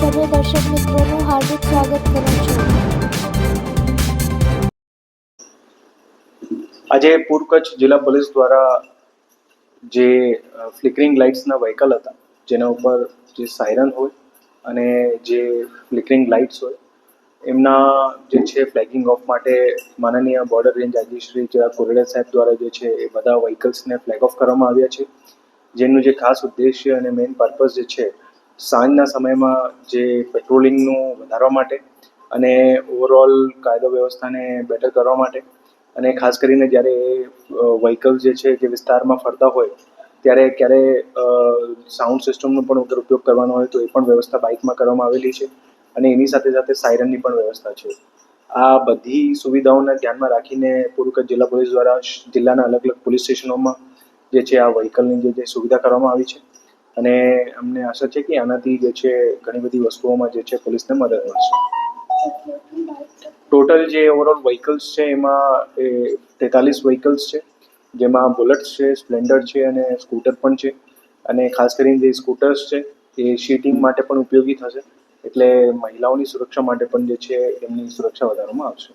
સર્વે દર્શક મિત્રોનું હાર્દિક સ્વાગત કરું છું. આજે પૂર્વ કચ્છ જિલ્લા પોલીસ દ્વારા જે ફ્લિકરિંગ લાઇટ્સના વ્હીકલ હતા, જેના ઉપર જે સાયરન હોય અને જે ફ્લિકરિંગ લાઇટ્સ હોય, એમના જે છે ફ્લેગિંગ ઓફ માટે માનનીય બોર્ડર રેન્જ આઈજી જેવા ચિરાગ સાહેબ દ્વારા જે છે એ બધા વ્હીકલ્સને ફ્લેગ ઓફ કરવામાં આવ્યા છે. જેનું જે ખાસ ઉદ્દેશ્ય અને મેઇન પર્પઝ જે છે સાંજના સમયમાં જે પેટ્રોલિંગનું વધારવા માટે અને ઓવરઓલ કાયદો વ્યવસ્થાને બેટર કરવા માટે અને ખાસ કરીને જ્યારે વ્હીકલ જે છે જે વિસ્તારમાં ફરતા હોય, ત્યારે ક્યારે સાઉન્ડ સિસ્ટમનો પણ ઉપયોગ કરવાનો હોય તો એ પણ વ્યવસ્થા બાઇકમાં કરવામાં આવેલી છે અને એની સાથે સાથે સાયરનની પણ વ્યવસ્થા છે. આ બધી સુવિધાઓને ધ્યાનમાં રાખીને પૂર્વ કચ્છ જિલ્લા પોલીસ દ્વારા જિલ્લાના અલગ અલગ પોલીસ સ્ટેશનોમાં જે છે આ વ્હીકલની જે સુવિધા કરવામાં આવી છે અને અમને આશા છે કે આનાથી જે છે ઘણી બધી વસ્તુઓમાં જે છે પોલીસને મદદ મળશે. ટોટલ જે ઓવરઓલ વ્હીકલ્સ છે એમાં એ તેતાલીસ વ્હીકલ્સ છે જેમાં બુલેટ્સ છે સ્પ્લેન્ડર છે અને સ્કૂટર પણ છે. અને ખાસ કરીને જે સ્કૂટર્સ છે એ શીટિંગ માટે પણ ઉપયોગી થશે. એટલે મહિલાઓની સુરક્ષા માટે પણ જે છે એમની સુરક્ષા વધારવામાં આવશે.